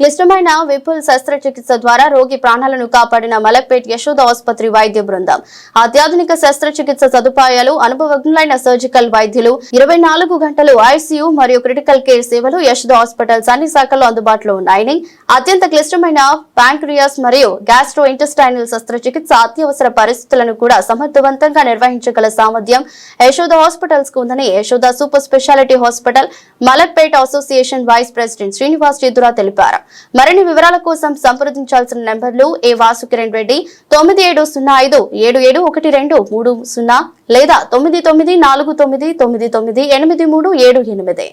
క్లిష్టమైన విపుల్ శస్త్రచికిత్స ద్వారా రోగి ప్రాణాలను కాపాడిన మలక్పేట్ యశోద ఆసుపత్రి వైద్య బృందం. అత్యాధునిక శస్త్రచికిత్స సదుపాయాలు అనుభవజ్ఞులైన సర్జికల్ వైద్యులు ఇరవై నాలుగు గంటలు ఐసీయూ మరియు క్రిటికల్ కేర్ సేవలు యశోద హాస్పిటల్స్ అన్ని శాఖల్లో అందుబాటులో ఉన్నాయని అత్యంత క్లిష్టమైన ప్యాంక్రియాస్ మరియు గ్యాస్ట్రో ఇంటెస్టైనల్ శస్త్రచికిత్స అత్యవసర పరిస్థితులను కూడా సమర్థవంతంగా నిర్వహించగల సామర్థ్యం యశోద హాస్పిటల్స్కు ఉందని Yashoda super speciality hospital Malakpet association vice president Srinivas Chiddura తెలిపారు. మరిన్ని వివరాల కోసం సంప్రదించాల్సిన నెంబర్లు ఏ వాసుకిరణ్ రెడ్డి తొమ్మిది ఏడు సున్నా ఐదు ఏడు ఏడు ఒకటి రెండు మూడు సున్నా లేదా తొమ్మిది తొమ్మిది నాలుగు తొమ్మిది తొమ్మిది తొమ్మిది ఎనిమిది మూడు ఏడు ఎనిమిది.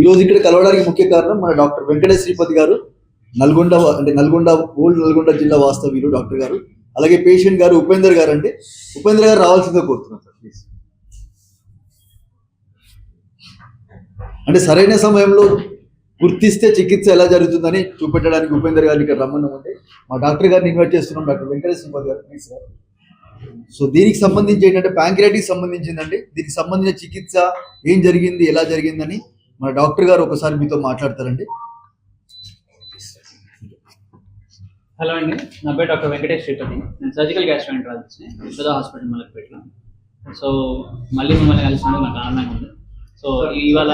ఈ రోజు ఇక్కడ కలవడానికి ముఖ్య కారణం మన డాక్టర్ వెంకటేష్ శ్రీపతి గారు. నల్గొండ అంటే నల్గొండ ఓల్డ్ నల్గొండ జిల్లా వాస్తవ్యులు డాక్టర్ గారు. అలాగే పేషెంట్ గారు ఉపేందర్ గారు అంటే ఉపేంద్ర గారు రావాల్సిందిగా కోరుతున్నాం సార్ ప్లీజ్ అంటే సరైన సమయంలో గుర్తిస్తే చికిత్స ఎలా జరుగుతుందని చూపెట్టడానికి ఉపేందర్ గారిని ఇక్కడ రమ్మన్నామంటే మా డాక్టర్ గారిని ఇన్వైట్ చేస్తున్నాం డాక్టర్ వెంకటేష్ శ్రీపతి గారు ప్లీజ్ సార్ సో దీనికి సంబంధించి ఏంటంటే ప్యాంక్రియాటిక్ సంబంధించిందండి. దీనికి సంబంధించిన చికిత్స ఏం జరిగింది ఎలా జరిగిందని మన డాక్టర్ గారు ఒకసారి మీతో మాట్లాడతారండి. హలో అండి నా పేరు డాక్టర్ వెంకటేష్ శ్రీపతి. నేను సర్జికల్ గ్యాస్ట్రోఎంట్రాలజిస్ట్ని యశోద హాస్పిటల్ మలక్పేటలో సో మళ్ళీ మిమ్మల్ని కలిసినందుకు నాకు ఆనందంగా ఉంది. సో ఇవాళ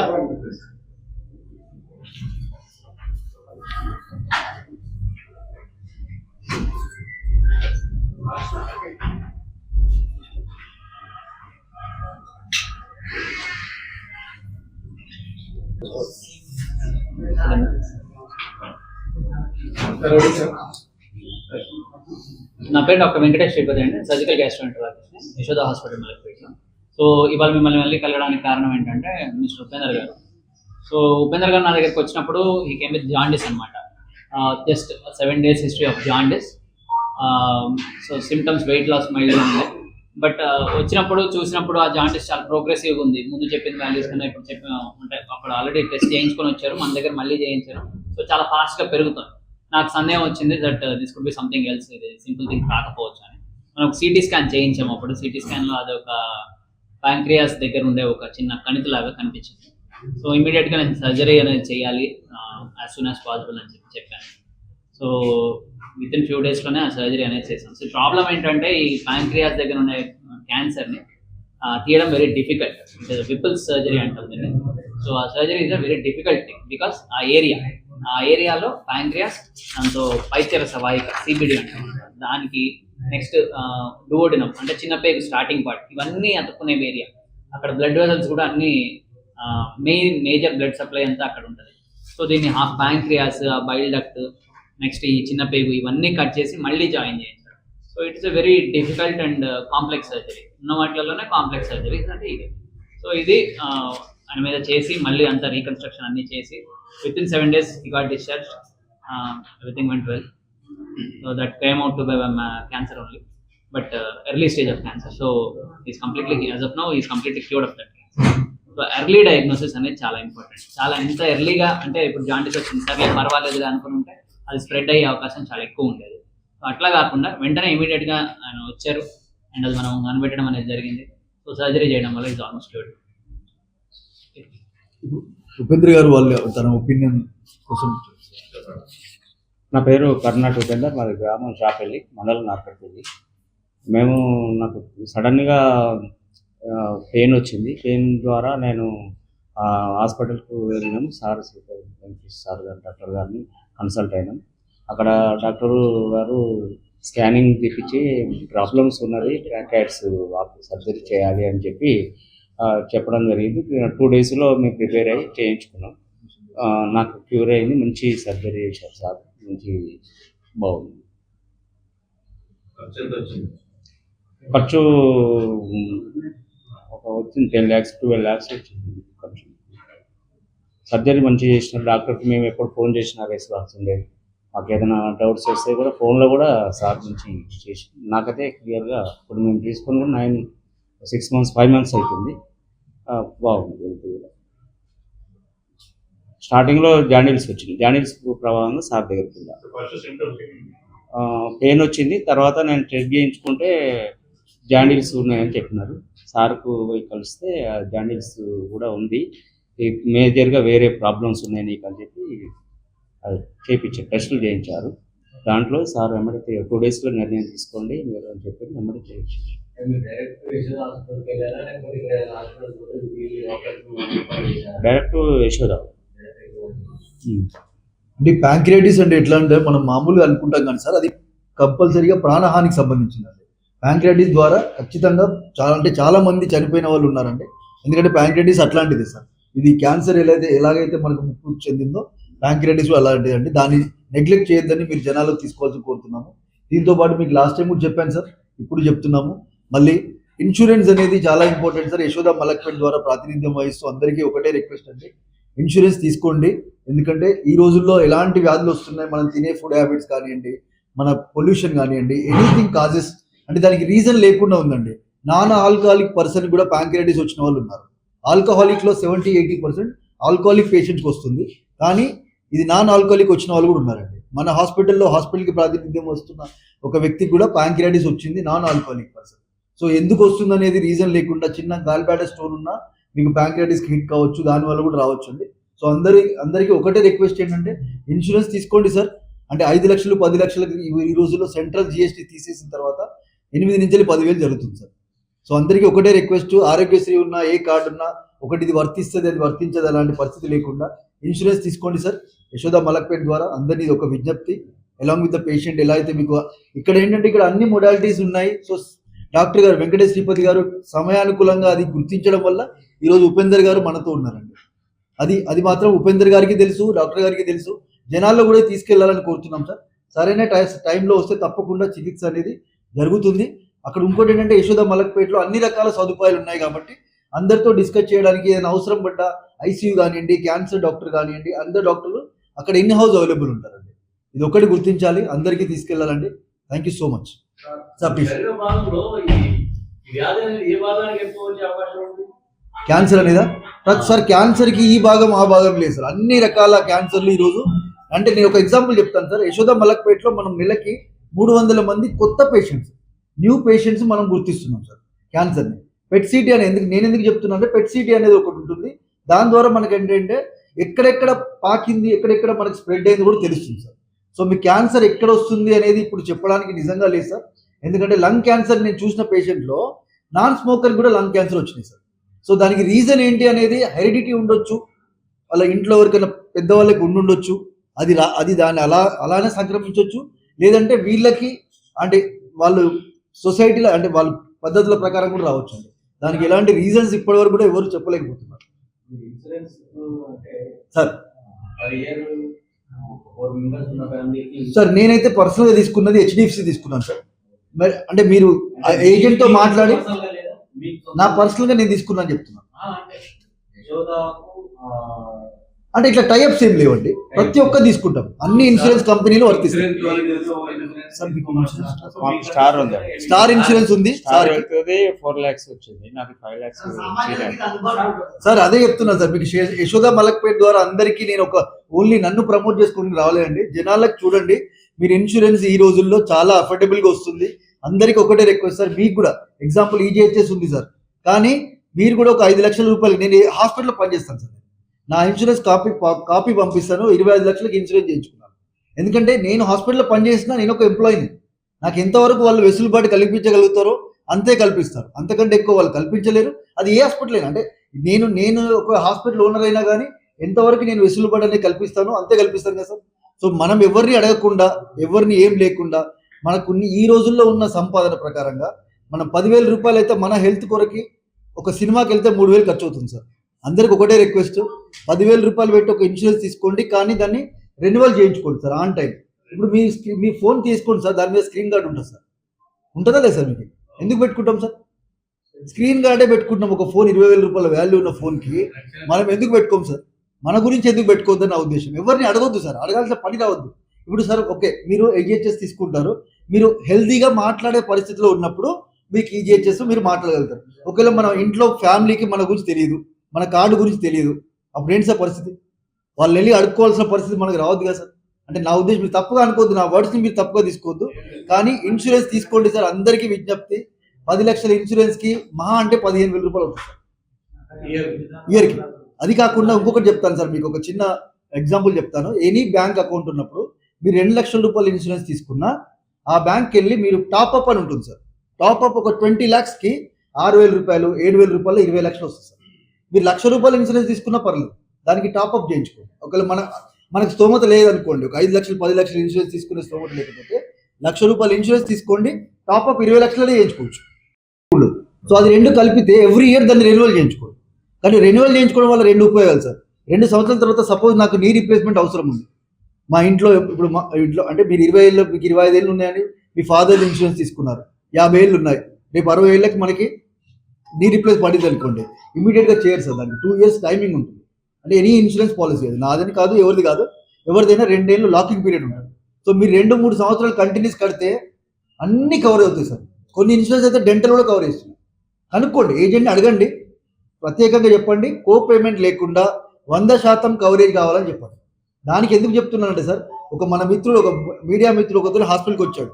నా పేరు డాక్టర్ వెంకటేష్ శ్రీపతి అండి. సర్జికల్ గ్యాస్ట్రోఎంట్రాలజిస్ట్ని యశోద హాస్పిటల్ మలక్పేటలో సో ఇవాళ మిమ్మల్ని మళ్ళీ కలగడానికి కారణం ఏంటంటే మిస్టర్ ఉపేందర్ గారు. సో ఉపేంద్ర గారు నా దగ్గరికి వచ్చినప్పుడు ఈ కేమ్ విత్ జాండిస్ అనమాట just seven days history of jaundice so symptoms weight loss mild ఉంది బట్ వచ్చినప్పుడు చూసినప్పుడు ఆ జాండిస్ చాలా ప్రోగ్రెసివ్గా ఉంది. ముందు చెప్పిన వాల్యూస్ కన్నా ఇప్పుడు చెప్పిన అంటే అప్పుడు ఆల్రెడీ టెస్ట్ చేయించుకొని వచ్చారు. మన దగ్గర మళ్ళీ చేయించారు. సో చాలా ఫాస్ట్గా పెరుగుతుంది నాకు సందేహం వచ్చింది that this could be something else ఇది సింపుల్ థింగ్ కాకపోవచ్చు అని. మనం సిటీ స్కాన్ చేయించాము అప్పుడు. సిటీ స్కాన్లో అది ఒక ప్యాంక్రియాస్ దగ్గర ఉండే ఒక చిన్న కణితిలాగా కనిపించింది. సో ఇమీడియట్గా నేను సర్జరీ అనేది చేయాలి యాజ్ సూన్ యాజ్ పాసిబుల్ అని చెప్పి చెప్పాను. సో విత్ ఇన్ ఫ్యూ డేస్లోనే ఆ సర్జరీ అనేది చేశాను. సో ప్రాబ్లం ఏంటంటే ఈ ప్యాంక్రియాస్ దగ్గర ఉండే క్యాన్సర్ని తీయడం వెరీ డిఫికల్ట్ అంటే విపుల్ సర్జరీ అంటాం దీన్ని. సో ఆ surgery is a very difficult thing because ఆ ఏరియా ఆ ఏరియాలో ప్యాంక్రియాస్ దాంతో పైచర సవాయిక సిబిడి అంటాం. దానికి నెక్స్ట్ డూవోడినం అంటే చిన్న పేగు స్టార్టింగ్ పార్ట్ ఇవన్నీ అతుక్కునే ఏరియా అక్కడ బ్లడ్ వెజల్స్ కూడా అన్ని మెయిన్ మేజర్ బ్లడ్ సప్లై అంతా అక్కడ ఉంటుంది. సో దీన్ని half pancreas bile duct next ఈ చిన్న పేగు ఇవన్నీ కట్ చేసి మళ్ళీ జాయిన్ చేయించారు so it's a very difficult and complex surgery ఉన్న వాటిలోనే కాంప్లెక్స్ సర్జరీ అంటే ఇది సో ఇది ఆయన మీద చేసి మళ్ళీ అంతా రీకన్స్ట్రక్షన్ అన్ని చేసి within seven days he got discharge everything went well so that came out to be cancer only but early stage of cancer so is completely as of now is completely cured of that so early diagnosis అనేది చాలా important చాలా ఎంత ఎర్లీగా అంటే ఇప్పుడు jaundice వచ్చింది సరే పర్వాలేదు అనుకుని ఉంటే అది స్ప్రెడ్ అయ్యే అవకాశం చాలా ఎక్కువ ఉండేది. సో అట్లా కాకుండా వెంటనే ఇమీడియట్గా ఆయన వచ్చారు. అండ్ అది మనం కనిపెట్టడం అనేది జరిగింది. సో సర్జరీ చేయడం వల్ల ఇది ఆల్మోస్ట్ క్యూర్డ్ ఉపేంద్ర గారు వాళ్ళ తన ఒపీనియన్ కోసం నా పేరు కర్ణాటక ఉపేందర్ మాది గ్రామం షాపెల్లి మండలం నార్కట్పల్లి మేము నాకు సడన్గా పెయిన్ వచ్చింది. పెయిన్ ద్వారా నేను హాస్పిటల్కు వెళ్ళినాం. సార్ సార్ గారు డాక్టర్ గారిని కన్సల్ట్ అయినాం. అక్కడ డాక్టర్ గారు స్కానింగ్ తీపించి ప్రాబ్లమ్స్ ఉన్నది క్యాట్స్ సర్జరీ చేయాలి అని చెప్పి చెప్పడం జరిగింది. టూ డేస్లో మేము ప్రిపేర్ అయ్యి చేయించుకున్నాం. నాకు క్యూర్ అయింది. మంచి సర్జరీ చేశారు సార్. మంచి బాగుంది. ఖర్చు వచ్చింది టెన్ ల్యాక్స్ ట్వెల్వ్ ల్యాక్స్ వచ్చింది ఖర్చు. సర్జరీ మంచిగా చేసిన డాక్టర్కి మేము ఎప్పుడు ఫోన్ చేసినా రెస్పాన్స్ ఉండేది మాకు ఏదైనా డౌట్స్ వస్తే కూడా ఫోన్లో కూడా సార్ నుంచి చేసి నాకైతే క్లియర్గా ఇప్పుడు మేము తీసుకుని కూడా nine six months five months అవుతుంది బాగుంది హెల్త్ కూడా. స్టార్టింగ్లో జాండిల్స్ వచ్చింది. జాండిల్స్ ప్రభావంగా సార్ దగ్గరికి పెయిన్ వచ్చింది తర్వాత నేను టెస్ట్ చేయించుకుంటే జాండిల్స్ ఉన్నాయని చెప్పినారు. సార్కు పోయి కలిస్తే ఆ జాండిల్స్ కూడా ఉంది. మేజర్గా వేరే ప్రాబ్లమ్స్ ఉన్నాయి నీకు అని చెప్పి అది చేయించారు టెస్టులు చేయించారు. దాంట్లో సార్ వెంబడి టూ డేస్లో నిర్ణయం తీసుకోండి మీరు అని చెప్పి వెంబడి చేయించారు. Direct Yashoda um. అంటే ప్యాంక్రియాటిస్ అంటే ఎట్లా అంటే మనం మామూలుగా అనుకుంటాం కానీ సార్ అది కంపల్సరీగా ప్రాణహానికి సంబంధించిందండి ప్యాంక్రియాటిస్ ద్వారా ఖచ్చితంగా చాలా అంటే చాలా మంది చనిపోయిన వాళ్ళు ఉన్నారండి. ఎందుకంటే ప్యాంక్రియాటిస్ అట్లాంటిది సార్. ఇది క్యాన్సర్ ఎలా ఎలాగైతే మనకు ముక్కు చెందిందో ప్యాంక్రియాటిస్ అలాంటిది అండి దాన్ని నెగ్లెక్ట్ చేయొద్దని మీరు జనాలకు తీసుకోవాల్సి కోరుతున్నాము దీంతో పాటు మీకు లాస్ట్ టైం కూడా చెప్పాను సార్. ఇప్పుడు చెప్తున్నాము. మళ్ళీ ఇన్సూరెన్స్ అనేది చాలా ఇంపార్టెంట్ సార్. యశోద మలక్పేట్ ద్వారా ప్రాతినిధ్యం వహిస్తూ అందరికీ ఒకటే రిక్వెస్ట్ అండి. ఇన్సూరెన్స్ తీసుకోండి. ఎందుకంటే ఈ రోజుల్లో ఎలాంటి వ్యాధులు వస్తున్నాయి? మనం తినే ఫుడ్ హ్యాబిట్స్ కానివ్వండి మన పొల్యూషన్ కానివ్వండి ఎనీథింగ్ కాజెస్ అంటే దానికి రీజన్ లేకుండా ఉందండి. నాన్ ఆల్కహాలిక్ పర్సన్ కూడా ప్యాంక్రియాటిస్ వచ్చిన వాళ్ళు ఉన్నారు. ఆల్కహాలిక్లో సెవెంటీ ఎయిటీ పర్సెంట్ ఆల్కహాలిక్ పేషెంట్స్కి వస్తుంది. కానీ ఇది నాన్ ఆల్కహాలిక్ వచ్చిన వాళ్ళు కూడా ఉన్నారండి. మన హాస్పిటల్లో హాస్పిటల్కి ప్రాతినిధ్యం వస్తున్న ఒక వ్యక్తికి కూడా ప్యాంక్రియాటిస్ వచ్చింది నాన్ ఆల్కహాలిక్ పర్సన్ సో ఎందుకు వస్తుంది అనేది రీజన్ లేకుండా చిన్న గాలిపేట స్టోన్ ఉన్నా మీకు ప్యాంక్రియాటిస్కి హిట్ కావచ్చు దానివల్ల కూడా రావచ్చు అండి. సో అందరి అందరికీ ఒకటే రిక్వెస్ట్ ఏంటంటే ఇన్సూరెన్స్ తీసుకోండి సార్. అంటే ఐదు లక్షలు పది లక్షలకు ఈ- ఈ రోజుల్లో సెంట్రల్ జిఎస్టీ తీసేసిన తర్వాత ఎనిమిది నుంచి పదివేలు జరుగుతుంది సార్. సో అందరికీ ఒకటే రిక్వెస్ట్ ఆరోగ్యశ్రీ ఉన్నా ఏ కార్డు ఉన్నా ఒకటి ఇది వర్తిస్తుంది అది వర్తించదు అలాంటి పరిస్థితి లేకుండా ఇన్సూరెన్స్ తీసుకోండి సార్. యశోద మలక్పేట్ ద్వారా అందరినీ ఇది ఒక విజ్ఞప్తి. అలాంగ్ విత్ ద పేషెంట్ ఎలా అయితే మీకు ఇక్కడ ఏంటంటే ఇక్కడ అన్ని మొడాలిటీస్ ఉన్నాయి. సో డాక్టర్ గారు వెంకటేష్ శ్రీపతి గారు సమయానుకూలంగా అది గుర్తించడం వల్ల ఈరోజు ఉపేందర్ గారు మనతో ఉన్నారండి. అది అది మాత్రం ఉపేందర్ గారికి తెలుసు డాక్టర్ గారికి తెలుసు. జనాల్లో కూడా తీసుకెళ్ళాలని కోరుతున్నాం సార్. సరైన టై టైంలో వస్తే తప్పకుండా చికిత్స అనేది జరుగుతుంది. అక్కడ ఇంకోటి ఏంటంటే యశోద మలక్పేటలో అన్ని రకాల సదుపాయాలు ఉన్నాయి కాబట్టి అందరితో డిస్కస్ చేయడానికి ఏదైనా అవసరం పడ్డ ఐసీయూ కానివ్వండి క్యాన్సర్ డాక్టర్ కానివ్వండి అందరు డాక్టర్లు అక్కడ ఇన్ హౌస్ అవైలబుల్ ఉంటారండి. ఇది ఒకటి గుర్తించాలి అందరికీ తీసుకెళ్ళాలండి. Thank you so much. Sir please. Cancer అనేదా? ప్రతి సార్ క్యాన్సర్కి ఈ భాగం ఆ భాగం లేదు సార్. అన్ని రకాల క్యాన్సర్లు ఈరోజు అంటే నేను ఒక ఎగ్జాంపుల్ చెప్తాను సార్. యశోద మలక్పేటలో మనం నెలకి మూడు వందల మంది కొత్త పేషెంట్స్ న్యూ పేషెంట్స్ మనం గుర్తిస్తున్నాం సార్ క్యాన్సర్ని పెట్ సిటీ అని ఎందుకు నేను ఎందుకు చెప్తున్నా అంటే పెట్ సిటీ అనేది ఒకటి ఉంటుంది. దాని ద్వారా మనకి ఏంటంటే ఎక్కడెక్కడ పాకింది ఎక్కడెక్కడ మనకి స్ప్రెడ్ అయింది కూడా తెలుస్తుంది సార్ సో మీ క్యాన్సర్ ఎక్కడ వస్తుంది అనేది ఇప్పుడు చెప్పడానికి నిజంగా లేదు సార్ ఎందుకంటే లంగ్ క్యాన్సర్ నేను చూసిన పేషెంట్లో నాన్ స్మోకర్ కూడా లంగ్ క్యాన్సర్ వచ్చినాయి సార్ సో దానికి రీజన్ ఏంటి అనేది హెరిడిటీ ఉండొచ్చు. వాళ్ళ ఇంట్లో ఎవరికైనా పెద్దవాళ్ళకి ఉండుండొచ్చు అది రా అది దాన్ని అలా అలానే సంక్రమించవచ్చు లేదంటే వీళ్ళకి అంటే వాళ్ళు సొసైటీలో అంటే వాళ్ళ పద్ధతుల ప్రకారం కూడా రావచ్చు అండి దానికి ఎలాంటి రీజన్స్ ఇప్పటివరకు కూడా ఎవరు చెప్పలేకపోతున్నారు. సార్. సార్ నేనైతే పర్సనల్గా తీసుకున్నది హెచ్డిఎఫ్సి తీసుకున్నాను సార్. మరి అంటే మీరు ఏజెంట్తో మాట్లాడి నా పర్సనల్గా నేను తీసుకున్నాను చెప్తున్నాను. అంటే ఇట్లా టైప్స్ ఏం లేవండి. ప్రతి ఒక్క తీసుకుంటాం. అన్ని ఇన్సూరెన్స్ కంపెనీలు వర్తిస్తాయి స్టార్ ఉంది. స్టార్ ఇన్సూరెన్స్ ఉంది. ఫోర్ ల్యాక్స్ వచ్చింది. నాకు ఫైవ్ ల్యాక్స్ సార్ అదే చెప్తున్నా సార్ మీకు యశోద మలక్పేట్ ద్వారా అందరికీ నేను ఒక ఓన్లీ నన్ను ప్రమోట్ చేసుకుని రాలేదండి జనాలకు చూడండి మీరు ఇన్సూరెన్స్ ఈ రోజుల్లో చాలా అఫోర్డబుల్గా వస్తుంది. అందరికి ఒకటే రిక్వెస్ట్ సార్ మీకు కూడా. ఎగ్జాంపుల్ ఈజీహెచ్ఎస్ ఉంది సార్. కానీ మీరు కూడా ఒక ఐదు లక్షల రూపాయలు నేను హాస్పిటల్లో పనిచేస్తాను సార్. నా ఇన్సూరెన్స్ కాపీ కాపీ పంపిస్తాను. ఇరవై ఐదు లక్షలకి ఇన్సూరెన్స్ చేయించుకున్నాను. ఎందుకంటే నేను హాస్పిటల్లో పనిచేసినా నేను ఒక ఎంప్లాయీని. నాకు ఎంతవరకు వాళ్ళు వెసులుబాటు కల్పించగలుగుతారో అంతే కల్పిస్తారు. అంతకంటే ఎక్కువ వాళ్ళు కల్పించలేరు. అది ఏ హాస్పిటల్ అయినా అంటే నేను నేను ఒక హాస్పిటల్ ఓనర్ అయినా కానీ ఎంతవరకు నేను వెసులుబాటు అనేది కల్పిస్తానో అంతే కల్పిస్తాను కదా సార్. సో మనం ఎవరిని అడగకుండా ఎవరిని ఏం లేకుండా మనకు ఈ రోజుల్లో ఉన్న సంపాదన ప్రకారంగా మనం పదివేల రూపాయలు అయితే మన హెల్త్ కొరకి ఒక సినిమాకి వెళ్తే మూడు వేలు ఖర్చు అవుతుంది సార్. అందరికి ఒకటే రిక్వెస్ట్ పదివేల రూపాయలు పెట్టి ఒక ఇన్సూరెన్స్ తీసుకోండి కానీ దాన్ని రెన్యువల్ చేయించుకోండి సార్ ఆన్ టైం ఇప్పుడు మీ మీ ఫోన్ తీసుకోండి సార్ దాని మీద స్క్రీన్ గార్డ్ ఉంటుంది సార్. ఉంటుందా లేదు సార్ మీకు? ఎందుకు పెట్టుకుంటాం సార్? స్క్రీన్ గార్డే పెట్టుకుంటాం ఒక ఫోన్ ఇరవై వేల రూపాయల వాల్యూ ఉన్న ఫోన్కి మనం ఎందుకు పెట్టుకోం సార్? మన గురించి ఎందుకు పెట్టుకోవద్దు నా ఉద్దేశం. ఎవరిని అడగొద్దు సార్ అడగాల్సిన పని రావద్దు. ఇప్పుడు సార్ ఓకే మీరు ఈజీహెచ్ఎస్ తీసుకుంటారు. మీరు హెల్తీగా మాట్లాడే పరిస్థితిలో ఉన్నప్పుడు మీకు ఈజీహెచ్ఎస్ మీరు మాట్లాడగలుగుతారు. ఒకవేళ మన ఇంట్లో ఫ్యామిలీకి మన గురించి తెలియదు మన కార్డు గురించి తెలియదు. అప్పుడు ఏంటి సార్ పరిస్థితి. వాళ్ళు వెళ్ళి అడుక్కోవాల్సిన పరిస్థితి మనకు రావద్దు కదా సార్. అంటే నా ఉద్దేశం మీరు తప్పుగా అనుకోవద్దు. నా వర్డ్స్ని మీరు తప్పుగా తీసుకోవద్దు. కానీ ఇన్సూరెన్స్ తీసుకోండి సార్. అందరికీ విజ్ఞప్తి. పది లక్షల ఇన్సూరెన్స్కి మహా అంటే పదిహేను వేల రూపాయలు అవుతుంది సార్. ఇయర్ ఇయర్కి అది కాకుండా ఇంకొకటి చెప్తాను సార్. మీకు ఒక చిన్న ఎగ్జాంపుల్ చెప్తాను. ఎనీ బ్యాంక్ అకౌంట్ ఉన్నప్పుడు మీరు రెండు లక్షల రూపాయల ఇన్సూరెన్స్ తీసుకున్నా ఆ బ్యాంక్కి వెళ్ళి మీరు టాప్ అప్ అని ఉంటుంది సార్. టాప్ అప్ ఒక ట్వంటీ ల్యాక్స్కి ఆరు వేల రూపాయలు ఏడు వేల రూపాయలు ఇరవై లక్షలు వస్తుంది సార్. మీరు లక్ష రూపాయల ఇన్సూరెన్స్ తీసుకున్నా పర్లేదు. దానికి టాప్ అప్ చేయించుకోండి. ఒకవేళ మన మనకు స్తోమత లేదనుకోండి ఒక ఐదు లక్షలు పది లక్షలు ఇన్సూరెన్స్ తీసుకునే స్తోమత లేకపోతే లక్ష రూపాయల ఇన్సూరెన్స్ తీసుకోండి టాప్అప్ ఇరవై లక్షలనే చేయించుకోవచ్చు. సో అది రెండు కలిపితే ఎవ్రీ ఇయర్ దాన్ని రెన్యువల్ చేయించుకోండి. కానీ రెన్యువల్ చేయించుకోవడం వల్ల రెండు ఉపయోగాలు సార్. రెండు సంవత్సరాల తర్వాత సపోజ్ నాకు నీ రీప్లేస్మెంట్ అవసరం ఉంది. మా ఇంట్లో ఇప్పుడు మా ఇంట్లో అంటే మీరు ఇరవై ఏళ్ళు మీకు ఇరవై ఐదు ఏళ్ళు ఉన్నాయని మీ ఫాదర్ ఇన్సూరెన్స్ తీసుకున్నారు. యాభై ఏళ్ళు ఉన్నాయి. రేపు అరవై ఏళ్ళకి మనకి నీ రీప్లేస్ పడింది అనుకోండి. ఇమీడియట్గా చేయరు సార్ దానికి టూ ఇయర్స్ టైమింగ్ ఉంటుంది. అంటే ఎనీ ఇన్సూరెన్స్ పాలసీ అది. నాదని కాదు ఎవరిది కాదు. ఎవరిదైనా రెండేళ్ళు లాకింగ్ పీరియడ్ ఉంటుంది. సో మీరు రెండు మూడు సంవత్సరాలు కంటిన్యూస్ కడితే అన్ని కవర్ అవుతాయి సార్. కొన్ని ఇన్సూరెన్స్ అయితే డెంటల్ కూడా కవర్ చేస్తుంది. కనుక్కోండి. ఏజెంట్ని అడగండి. ప్రత్యేకంగా చెప్పండి. కో పేమెంట్ లేకుండా వంద శాతం కవరేజ్ కావాలని చెప్పండి. దానికి ఎందుకు చెప్తున్నానంటే సార్ ఒక మన మిత్రుడు ఒక మీడియా మిత్రుడు ఒక హాస్పిటల్కి వచ్చాడు.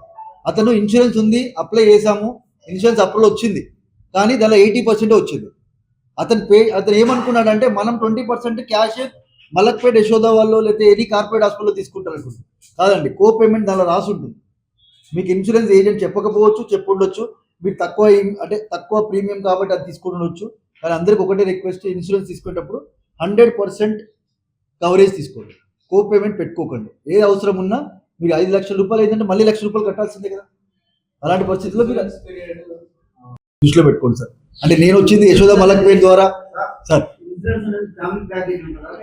అతను ఇన్సూరెన్స్ ఉంది అప్లై చేశాము. ఇన్సూరెన్స్ అప్లై వచ్చింది. కానీ దానిలో ఎయిటీ పర్సెంట్ వచ్చింది. అతను పే అతను ఏమనుకున్నాడంటే మనం twenty percent cash Malakpet Yashoda వాళ్ళు లేకపోతే ఎనీ కార్పొరేట్ హాస్పిటల్లో తీసుకుంటారు అనుకుంటుంది కాదండి కో పేమెంట్ దానిలో రాసి ఉంటుంది మీకు ఇన్సూరెన్స్ ఏజెంట్ చెప్పకపోవచ్చు చెప్పుండొచ్చు. మీరు తక్కువ అంటే తక్కువ ప్రీమియం కాబట్టి అది తీసుకుండొచ్చు. కానీ అందరికి ఒకటే రిక్వెస్ట్ ఇన్సూరెన్స్ తీసుకునేటప్పుడు హండ్రెడ్ పర్సెంట్ కవరేజ్ తీసుకోండి. కో పేమెంట్ పెట్టుకోకండి. ఏ అవసరం ఉన్నా మీరు ఐదు లక్షల రూపాయలు ఏంటంటే మళ్ళీ లక్ష రూపాయలు కట్టాల్సిందే కదా. అలాంటి పరిస్థితుల్లో మీరు దృష్టిలో పెట్టుకోండి సార్. అంటే నేను వచ్చింది యశోద మలక్పేట్ ద్వారా? సార్.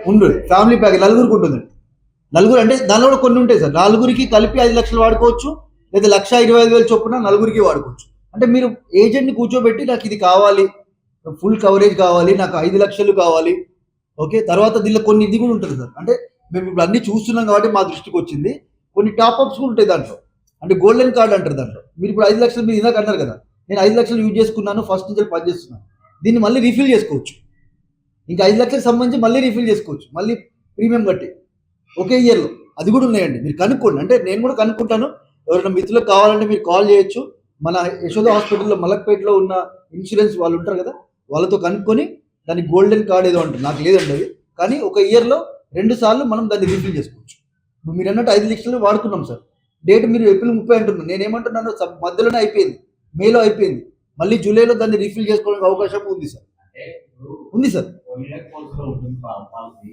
ఉండు ఫ్యామిలీ ప్యాకేజ్. నలుగురికి ఉంటుంది. నలుగురు అంటే దానిలో కూడా కొన్ని ఉంటాయి సార్. నలుగురికి కలిపి ఐదు లక్షలు వాడుకోవచ్చు. లేదా లక్ష ఇరవై ఐదు వేలు చొప్పున నలుగురికి వాడుకోవచ్చు. అంటే మీరు ఏజెంట్ని కూర్చోబెట్టి నాకు ఇది కావాలి. ఫుల్ కవరేజ్ కావాలి. నాకు ఐదు లక్షలు కావాలి. ఓకే? తర్వాత దీనిలో కొన్ని ఇది కూడా ఉంటుంది సార్. అంటే మేము ఇప్పుడు అన్ని చూస్తున్నాం కాబట్టి మా దృష్టికి వచ్చింది. కొన్ని టాప్ అప్స్ కూడా ఉంటాయి దాంట్లో. అంటే గోల్డెన్ కార్డ్ అంటారు దాంట్లో. మీరు ఇప్పుడు ఐదు లక్షలు మీరు ఇందాక అన్నారు కదా. నేను ఐదు లక్షలు యూజ్ చేసుకున్నాను ఫస్ట్ నుంచి పని చేస్తున్నాను. దీన్ని మళ్ళీ రీఫిల్ చేసుకోవచ్చు. ఇంకా ఐదు లక్షలకు సంబంధించి మళ్ళీ రీఫిల్ చేసుకోవచ్చు. మళ్ళీ ప్రీమియం కట్టి. ఒకే ఇయర్లో అది కూడా ఉన్నాయండి. మీరు కనుక్కోండి. అంటే నేను కూడా కనుక్కుంటాను. ఎవరైనా మిత్రులకు కావాలంటే మీరు కాల్ చేయొచ్చు. మన యశోద హాస్పిటల్లో మలక్పేటలో ఉన్న ఇన్సూరెన్స్ వాళ్ళు ఉంటారు కదా వాళ్ళతో కనుక్కొని దాని గోల్డెన్ కార్డ్ ఏదో అంటారు. నాకు లేదండి అది. కానీ ఒక ఇయర్లో రెండు సార్లు మనం దాన్ని రీఫిల్ చేసుకోవచ్చు. మీరు అన్నట్టు ఐదు లక్షలు వాడుకున్నాం సార్. డేట్ మీరు ఏప్రిల్ ముప్పై అంటున్నారు. నేను ఏమంటున్నాను సబ్- మధ్యలోనే అయిపోయింది. మేలో అయిపోయింది. మళ్ళీ జూలైలో దాన్ని రీఫిల్ చేసుకోవడానికి అవకాశం ఉంది సార్. ఉంది సార్.